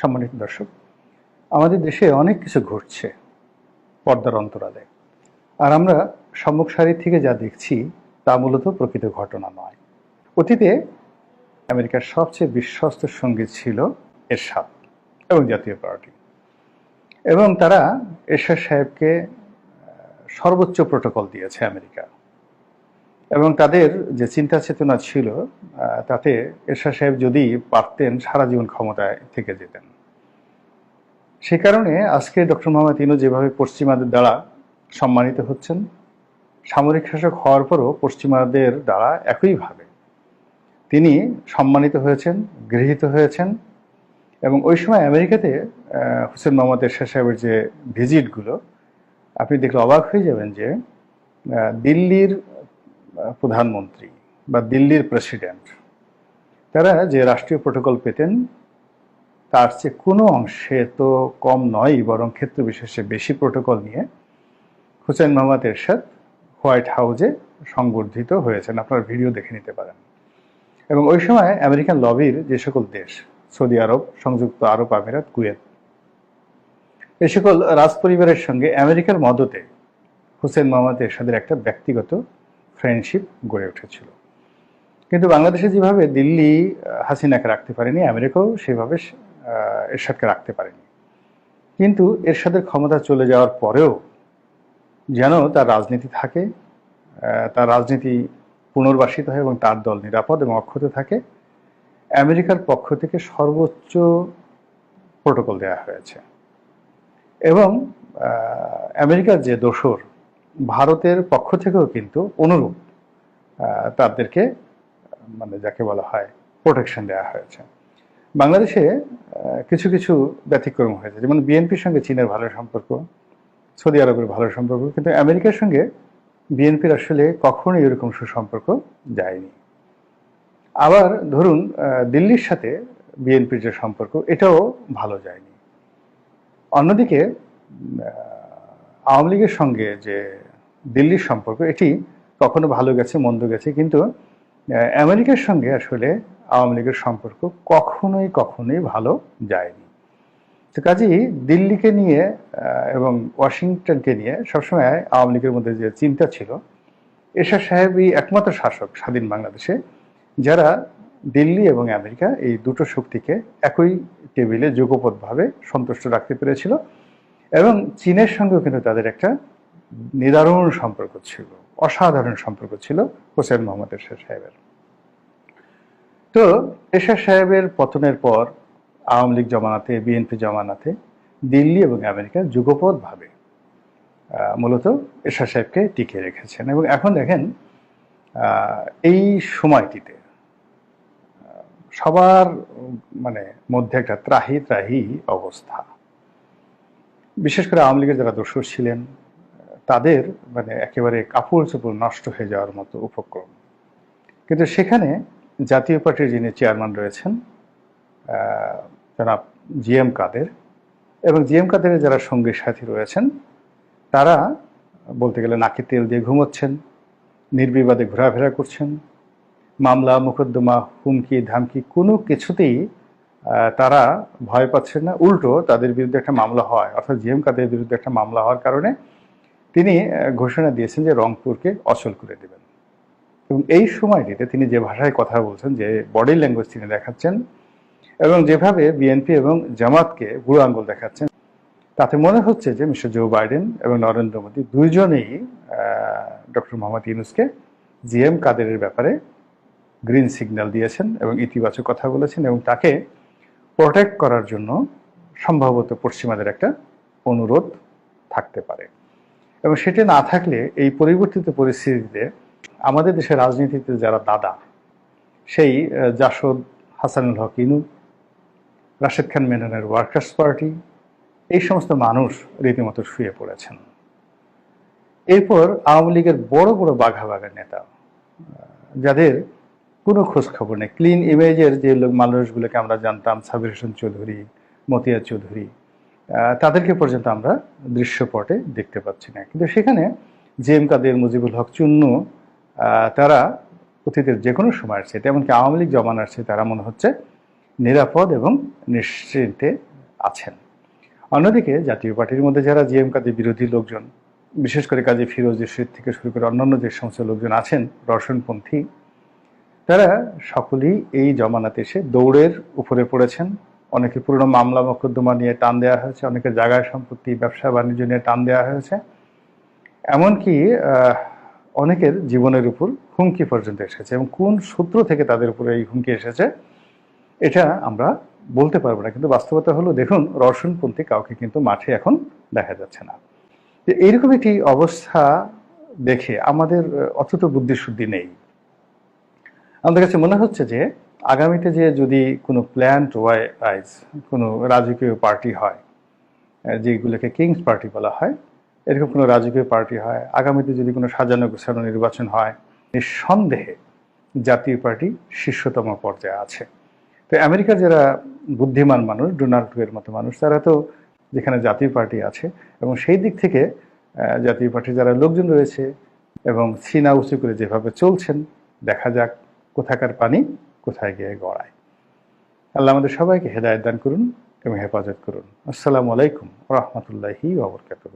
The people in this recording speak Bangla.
সম্মানিত দর্শক, আমাদের দেশে অনেক কিছু ঘটছে পর্দার অন্তরালে। আর আমরা সম্মুখ সারি থেকে যা দেখছি তা মূলত প্রকৃত ঘটনা নয়। অতীতে আমেরিকার সবচেয়ে বিশ্বস্ত সঙ্গী ছিল এরশাদ এবং জাতীয় পার্টি। এবং তারা এরশাদ সাহেবকে সর্বোচ্চ প্রোটোকল দিয়েছে আমেরিকা। এবং তাদের যে চিন্তা চেতনা ছিল তাতে এরশাদ সাহেব যদি পারতেন, সারা জীবন ক্ষমতায় থেকে যেতেন। সে কারণে আজকে ডক্টর মোহাম্মদ ইনু যেভাবে পশ্চিমাদের দ্বারা সম্মানিত হচ্ছেন, সামরিক শাসক হওয়ার পরও পশ্চিমাদের দ্বারা একইভাবে তিনি সম্মানিত হয়েছেন, গৃহীত হয়েছেন এবং ওই সময় আমেরিকাতে হুসেন মোহাম্মদ এরশাদ সাহেবের যে ভিজিটগুলো, আপনি দেখলে অবাক হয়ে যাবেন যে দিল্লির প্রধানমন্ত্রী বা দিল্লির প্রেসিডেন্ট, তারা যে রাষ্ট্রীয় প্রোটোকল পেতেন, তার চেয়ে কোনো অংশে তো কম নয়, বরং ক্ষেত্র বিশেষে বেশি প্রোটোকল নিয়ে হুসেন মোহাম্মদ এরশাদ হোয়াইট হাউসে সংবর্ধিত হয়েছেন। আপনার ভিডিও দেখে নিতে পারেন। এবং ওই সময় আমেরিকান লবির যে সকল দেশ, সৌদি আরব, সংযুক্ত আরব আমিরাত, কুয়েত, এ সকল রাজপরিবারের সঙ্গে আমেরিকার মদতে হুসেন মোহাম্মদ এরশাদের একটা ব্যক্তিগত ফ্রেন্ডশিপ গড়ে উঠেছিল। কিন্তু বাংলাদেশে যেভাবে দিল্লি হাসিনাকে রাখতে পারেনি, আমেরিকাও সেভাবে এরশাদকে রাখতে পারেনি। কিন্তু এরশাদের ক্ষমতা চলে যাওয়ার পরেও যেন তার রাজনীতি থাকে তার রাজনীতি পুনর্বাসিত হয় এবং তার দল নিরাপদ এবং অক্ষত থাকে, আমেরিকার পক্ষ থেকে সর্বোচ্চ প্রোটোকল দেওয়া হয়েছে। এবং আমেরিকার যে দোসর ভারতের পক্ষ থেকেও কিন্তু অনুরূপ তাদেরকে মানে যাকে বলা হয় প্রোটেকশন দেওয়া হয়েছে। বাংলাদেশে কিছু কিছু ব্যতিক্রম হয়েছে। যেমন বিএনপির সঙ্গে চীনের ভালো সম্পর্ক, সৌদি আরবের ভালো সম্পর্ক, কিন্তু আমেরিকার সঙ্গে বিএনপির আসলে কখনোই এরকম সুসম্পর্ক যায়নি। আবার ধরুন দিল্লির সাথে বিএনপির যে সম্পর্ক, এটাও ভালো যায়নি। অন্যদিকে আওয়ামী লীগের সঙ্গে যে দিল্লির সম্পর্ক, এটি কখনো ভালো গেছে, মন্দ গেছে, কিন্তু আমেরিকার সঙ্গে আসলে আওয়ামী লীগের সম্পর্ক কখনোই কখনোই ভালো যায়নি। তো কাজেই দিল্লিকে নিয়ে এবং ওয়াশিংটনকে নিয়ে সবসময় আওয়ামী লীগের মধ্যে যে চিন্তা ছিল, এরশাদ সাহেবই একমাত্র শাসক স্বাধীন বাংলাদেশে, যারা দিল্লি এবং আমেরিকা এই দুটো শক্তিকে একই টেবিলে, যুগপথভাবে সন্তুষ্ট রাখতে পেরেছিল। এবং চীনের সঙ্গেও কিন্তু তাদের একটা নিদারুণ সম্পর্ক ছিল অসাধারণ সম্পর্ক ছিল হোসেন মোহাম্মদ এরশাদ সাহেবের। তো এরশাদ সাহেবের পতনের পর আওয়ামী লীগ জমানাতে বিএনপি জমানাতে দিল্লি এবং আমেরিকা যুগপথভাবে আহ, মূলত এরশাদ সাহেবকে টিকিয়ে রেখেছেন। এবং এখন দেখেন এই সময়টিতে সবার মানে মধ্যে একটা ত্রাহি ত্রাহি অবস্থা। বিশেষ করে আওয়ামী লীগের যারা দোষর ছিলেন, তাদের মানে একেবারে কাপড় চোপড় নষ্ট হয়ে যাওয়ার মতো উপক্রম। কিন্তু সেখানে জাতীয় পার্টির যিনি চেয়ারম্যান রয়েছেন জনাব জি এম কাদের এবং জি এম কাদেরের যারা সঙ্গী সাথী রয়েছেন, তারা বলতে গেলে নাকি তেল দিয়ে ঘুমোচ্ছেন, নির্বিবাদে ঘোরাফেরা করছেন, মামলা, মোকদ্দমা, হুমকি, ধামকি কোনো কিছুতেই তারা ভয় পাচ্ছেন না। উল্টো তাদের বিরুদ্ধে একটা মামলা হয়। অর্থাৎ জি এম কাদের বিরুদ্ধে একটা মামলা হওয়ার কারণে তিনি ঘোষণা দিয়েছেন যে রংপুরকে অচল করে দেবেন। এবং এই সময়টিতে তিনি যে ভাষায় কথা বলছেন, যে বডি ল্যাঙ্গুয়েজ তিনি দেখাচ্ছেন এবং যেভাবে বিএনপি এবং জামাতকে বুড়ো আঙ্গুল দেখাচ্ছেন, তাতে মনে হচ্ছে যে মিস্টার জো বাইডেন এবং নরেন্দ্র মোদী দুইজনেই ডক্টর মোহাম্মদ ইউনুসকে জিএম কাদেরের ব্যাপারে গ্রিন সিগন্যাল দিয়েছেন এবং ইতিবাচক কথা বলেছেন এবং তাকে প্রোটেক্ট করার জন্য সম্ভবত পশ্চিমাদের একটা অনুরোধ থাকতে পারে। এবং সেটি না থাকলে এই পরিবর্তিত পরিস্থিতিতে আমাদের দেশের রাজনীতিতে যারা দাদা, সেই জাসদ হাসানুল হক ইনু, রাশেদ খান মেননের ওয়ার্কার্স পার্টি, এই সমস্ত মানুষ রীতিমতো শুয়ে পড়েছেন। এরপর আওয়ামী লীগের বড় বড় বাঘা বাঘা নেতা যাদের কোনো খোঁজ খবর নেই। ক্লিন ইমেজের যে লোক মানুষগুলোকে আমরা জানতাম, সাবির হোসেন চৌধুরী, মতিয়া চৌধুরী তাদেরকে পর্যন্ত আমরা দৃশ্যপটে দেখতে পাচ্ছি না। কিন্তু সেখানে জে এম কাদের, মুজিবুল হক, চুন্নু তারা অতীতের যে কোনো সময় আসছে এমনকি আওয়ামী লীগ জমানার চেয়ে তারা মনে হচ্ছে নিরাপদ এবং নিশ্চিন্তে আছেন। অন্যদিকে জাতীয় পার্টির মধ্যে যারা জি এম কাদের বিরোধী লোকজন, বিশেষ করে কাজী ফিরোজ থেকে শুরু করে অন্যান্য যে সমস্ত লোকজন আছেন রসনপন্থী তারা সকলেই এই জমানাতে এসে দৌড়ের উপরে পড়েছেন। অনেকে পুরনো মামলা মোকদ্দমা নিয়ে টান দেওয়া হয়েছে অনেকের জায়গায় সম্পত্তি, ব্যবসা বাণিজ্য নিয়ে টান দেওয়া হয়েছে। এমনকি অনেকের জীবনের উপর হুমকি পর্যন্ত এসেছে এবং কোন সূত্র থেকে তাদের উপরে এই হুমকি এসেছে, এটা আমরা বলতে পারব না। কিন্তু বাস্তবতা হলো, দেখুন রসনপন্থী কাউকে কিন্তু মাঠে এখন দেখা যাচ্ছে না। এইরকম একটি অবস্থা দেখে আমাদের অতটা বুদ্ধিশুদ্ধি নেই। আমাদের কাছে মনে হচ্ছে যে আগামীতে যে যদি কোনো প্ল্যান ওয়াইজ কোনো রাজকীয় পার্টি হয় যেগুলোকে কিংস পার্টি বলা হয়, এরকম কোনো রাজকীয় পার্টি হয়, আগামীতে যদি কোনো সাজানো গোছানো নির্বাচন হয়, নিঃসন্দেহে জাতীয় পার্টি শীর্ষতম পর্যায়ে আছে। তো আমেরিকার যারা বুদ্ধিমান মানুষ, ডোনাল্ড ট্রাম্পের মতো মানুষ, তারা তো যেখানে জাতীয় পার্টি আছে এবং সেই দিক থেকে জাতীয় পার্টির যারা লোকজন রয়েছে এবং সিনা উঁচু করে যেভাবে চলছেন, দেখা যাক। কোথাকার পানি কোথায় গিয়ে গড়ায়। আল্লাহ আমাদের সবাইকে হেদায়ত দান করুন এবং হেফাজত করুন। আসসালামু আলাইকুম রহমতুল্লাহি ওবরকাতুহ